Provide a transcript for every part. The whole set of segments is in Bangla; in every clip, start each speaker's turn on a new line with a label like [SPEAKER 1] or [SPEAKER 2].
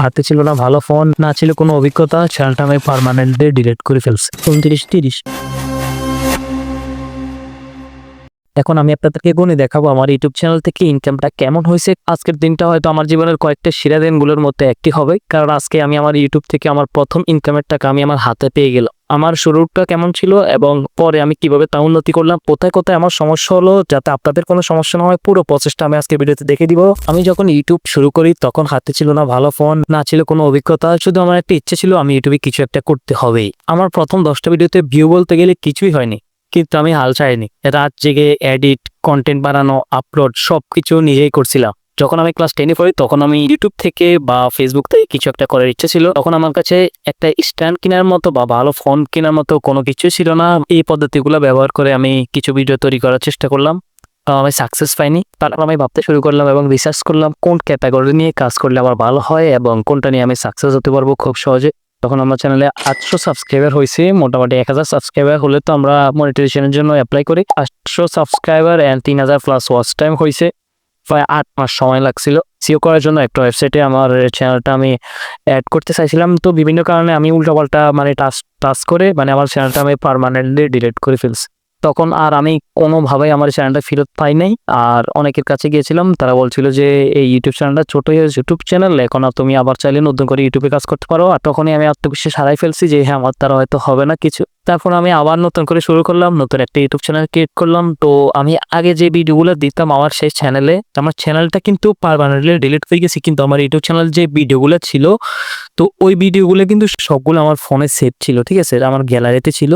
[SPEAKER 1] হাতে ছিল না ভালো ফোন না ছিল কোনো অভিজ্ঞতা চ্যানেলটা আমি পারমানেন্টলি ডিলেট করে ফেলছি। উনত্রিশ তিরিশ। এখন আমি আপনাদেরকে গুণে দেখাবো আমার ইউটিউব চ্যানেল থেকে ইনকামটা কেমন হয়েছে। আজকের দিনটা হয়তো আমার জীবনের কয়েকটা সেরা দিনগুলোর মধ্যে একটি হবে কারণ আজকে আমি আমার ইউটিউব থেকে আমার প্রথম ইনকামের টাকা আমি আমার হাতে পেয়ে গেলাম। আমার শুরুটা কেমন ছিল এবং পরে আমি কীভাবে তা উন্নতি করলাম, কোথায় কোথায় আমার সমস্যা হলো যাতে আপনাদের কোনো সমস্যা না হয়, পুরো প্রসেসটা আমি আজকে ভিডিওতে দেখে দিব। আমি যখন ইউটিউব শুরু করি, তখন হাতে ছিল না ভালো ফোন না ছিল কোনো অভিজ্ঞতা, শুধু আমার একটা ইচ্ছে ছিল আমি ইউটিউবে কিছু একটা করতে হবেই আমার প্রথম দশটা ভিডিওতে ভিউ বলতে গেলে কিছুই হয়নি, কিন্তু আমি হাল ছাড়িনি। রাত জেগে এডিট কন্টেন্ট বানানো আপলোড সব কিছু নিজেই করছিলাম। যখন আমি ক্লাস টেনে পড়ি, তখন আমি ইউটিউব থেকে বা ফেসবুক থেকে কিছু একটা করার ইচ্ছে ছিল। তখন আমার কাছে একটা স্ট্যান্ড কেনার মতো বা ভালো ফোন কেনার মতো কোনো কিছু ছিল না। এই পদ্ধতিগুলো ব্যবহার করে আমি কিছু ভিডিও তৈরি করার চেষ্টা করলাম। আমি সাকসেস পাইনি। তারপর আমি ভাবতে শুরু করলাম এবং রিসার্চ করলাম, কোন ক্যাটাগরি নিয়ে কাজ করলে আমার ভালো হয় এবং কোনটা নিয়ে আমি সাকসেস হতে পারব খুব সহজে। তখন আমার চ্যানেলে আটশো সাবস্ক্রাইবার হয়েছে, মোটামুটি এক হাজার সাবস্ক্রাইবার হলে তো আমরা মনিটাইজেশনের জন্য অ্যাপ্লাই করি। আটশো সাবস্ক্রাইবার অ্যান্ড তিন হাজার প্লাস ওয়াচ টাইম হয়েছে। প্রায় আট মাস সময় লাগছিল। সিও করার জন্য একটা ওয়েবসাইটে আমার চ্যানেলটা আমি অ্যাড করতে চাইছিলাম। তো বিভিন্ন কারণে আমি উল্টাপাল্টা মানে টাস টাস করে মানে আমার চ্যানেলটা আমি পারমানেন্টলি ডিলিট করে ফেলছি। তখন আর আমি কোনোভাবেই আমার চ্যানেলটা ফেরত পাই নাই। আর অনেকের কাছে গিয়েছিলাম, তারা বলছিল যে, এই ইউটিউব চ্যানেলটা ছোট ইউটিউব চ্যানেল এখন আর তুমি আবার চাইলে নতুন করে ইউটিউবে কাজ করতে পারো। আর তখনই আমি আত্মবিশ্বাস হারাই ফেলছি যে হ্যাঁ আমার দ্বারা হয়তো হবে না কিছু। তারপর আমি আবার নতুন করে শুরু করলাম, নতুন একটা ইউটিউব চ্যানেল ক্রিয়েট করলাম। তো আমি আগে যে ভিডিওগুলো দিতাম আমার সেই চ্যানেলে আমার চ্যানেলটা কিন্তু পারমানেন্টলি ডিলিট হয়ে গেছে। কিন্তু আমার ইউটিউব চ্যানেল যে ভিডিওগুলো ছিল, তো ওই ভিডিওগুলো কিন্তু সবগুলো আমার ফোনে সেভ ছিল, ঠিক আছে? আমার গ্যালারিতে ছিল।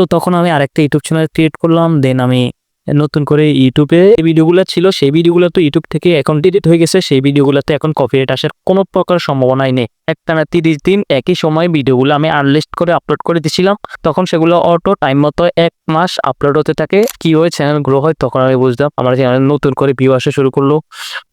[SPEAKER 1] তো তখন আমি আরেকটা ইউটিউব চ্যানেল ক্রিয়েট করলাম দেন আমি নতুন করে ইউটিউবে এই ভিডিওগুলো ছিল, সেই ভিডিওগুলো তো ইউটিউব থেকে এখন ডিলিট হয়ে গেছে, সেই ভিডিওগুলোতে এখন কপিরাইট আসার কোনো প্রকার সম্ভাবনাই নেই। একটানা তিরিশ দিন একই সময় ভিডিওগুলো আমি আনলিস্ট করে আপলোড করে দিছিলাম। তখন সেগুলো অটো টাইম মতো এক মাস আপলোড হতে থাকে। কীভাবে চ্যানেল গ্রো হয়? তখন আমি বুঝলাম, আমার চ্যানেল নতুন করে ভিউ আসা শুরু করল।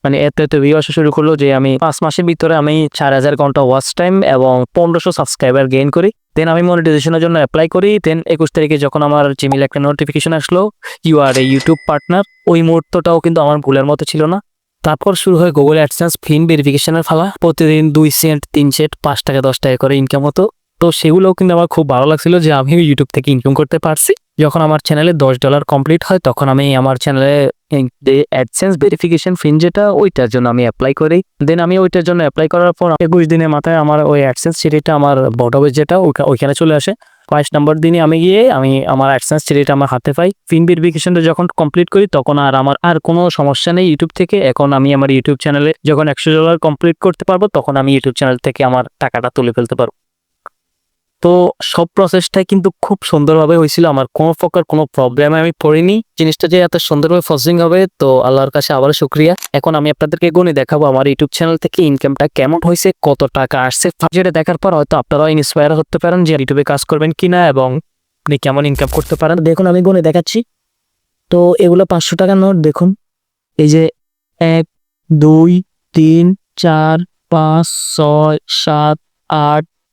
[SPEAKER 1] মানে এত এত ভিউ আসা শুরু করল যে আমি পাঁচ মাসের ভিতরে আমি চার হাজার ঘণ্টা ওয়াচ টাইম এবং পনেরোশো সাবস্ক্রাইবার গেইন করি। দেন আমি মনিটাইজেশনের জন্য অ্যাপ্লাই করি। দেন একুশ তারিখে যখন আমার জিমেল একটা নোটিফিকেশন আসলো you are a YouTube partner ওই মুহূর্তটাও কিন্তু আমার ভুলের মতো ছিল না। তারপর শুরু হয় গুগল অ্যাডসেন্স ফিন ভেরিফিকেশনের ফালা। প্রতিদিন দুই সেন্ট, তিন সেন্ট, পাঁচ টাকা, দশ টাকা করে ইনকাম হতো। তো সেগুলোও কিন্তু আমার খুব ভালো লাগছিল যে আমি ইউটিউব থেকে ইনকাম করতে পারছি। যখন আমার চ্যানেলে দশ ডলার কমপ্লিট হয়, তখন আমি আমার চ্যানেলে অ্যাডসেন্স ভেরিফিকেশন ফিন যেটা, ওইটার জন্য আমি অ্যাপ্লাই করি। দেন আমি ওইটার জন্য অ্যাপ্লাই করার পর একুশ দিনের মাথায় আমার ওই অ্যাডসেন্স সিটিটা আমার বটবে যেটা, ওইখা- ওইখানে চলে আসে। বাইশ নম্বর দিনে আমি গিয়ে আমি আমার অ্যাডসেন্স ছেলেটা আমার হাতে পাই। ফিন ভেরিফিকেশনটা যখন কমপ্লিট করি, তখন আর আমার আর কোনো সমস্যা নেই ইউটিউব থেকে। এখন আমি আমার ইউটিউব চ্যানেলে যখন একশো ডলার কমপ্লিট করতে পারব, তখন আমি ইউটিউব চ্যানেল থেকে আমার টাকাটা তুলে ফেলতে পারব। তো সব প্রসেসটাই কিন্তু খুব সুন্দরভাবে হয়েছিল। আমার কোনো প্রকার কোনো প্রবলেমে আমি পড়িনি। জিনিসটা যে এত সুন্দরভাবে প্রসেসিং হবে, তো আল্লাহর কাছে আবারও শুক্রিয়া। এখন আমি আপনাদেরকে গুণে দেখাবো। আমার ইউটিউব চ্যানেল থেকে ইনকামটা কেমন হয়েছে, কত টাকা আসছে যেটা দেখার পর হয়তো আপনারাও ইন্সপায়ার হতে পারেন যে ইউটিউবে কাজ করবেন কিনা এবং আপনি কেমন ইনকাম করতে পারেন। দেখুন, আমি গুণে দেখাচ্ছি। তো এগুলো পাঁচশো টাকা নোট, দেখুন। এই যে এক, দুই, তিন, চার, পাঁচ, ছয়, সাত, আট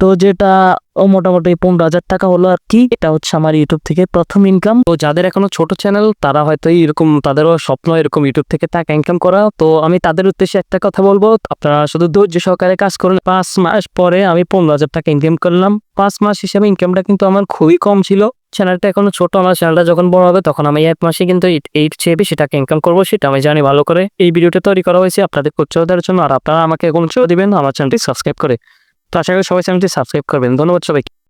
[SPEAKER 1] তো যেটা, ও মোটামুটি পনেরো হাজার টাকা হলো আর কি। এটা হচ্ছে আমার ইউটিউব থেকে প্রথম ইনকাম তো যাদের এখনও ছোট চ্যানেল তারা হয়তো এরকম, তাদেরও স্বপ্ন এরকম ইউটিউব থেকে টাকা ইনকাম করা। তো আমি তাদের উদ্দেশ্যে একটা কথা বলব, আপনারা শুধু ধৈর্য সহকারে কাজ করুন। পাঁচ মাস পরে আমি পনেরো হাজার টাকা ইনকাম করলাম। পাঁচ মাস হিসাবে ইনকামটা কিন্তু আমার খুবই কম ছিল। চ্যানেলটা এখনও ছোট, আমার চ্যানেলটা যখন বড় হবে, তখন আমি এক মাসে কিন্তু এইট চেয়ে বেশি টাকা ইনকাম করব, সেটা আমি জানি ভালো করে। এই ভিডিওটা তৈরি করা হয়েছে আপনাদের উৎসাহ দেওয়ার জন্য, আর আপনারা আমাকে এখন উৎসাহ দিবেন আমার চ্যানেলটি সাবস্ক্রাইব করে। তো আশা করি সবাই চ্যানেলটি সাবস্ক্রাইব করবেন। ধন্যবাদ সবাইকে।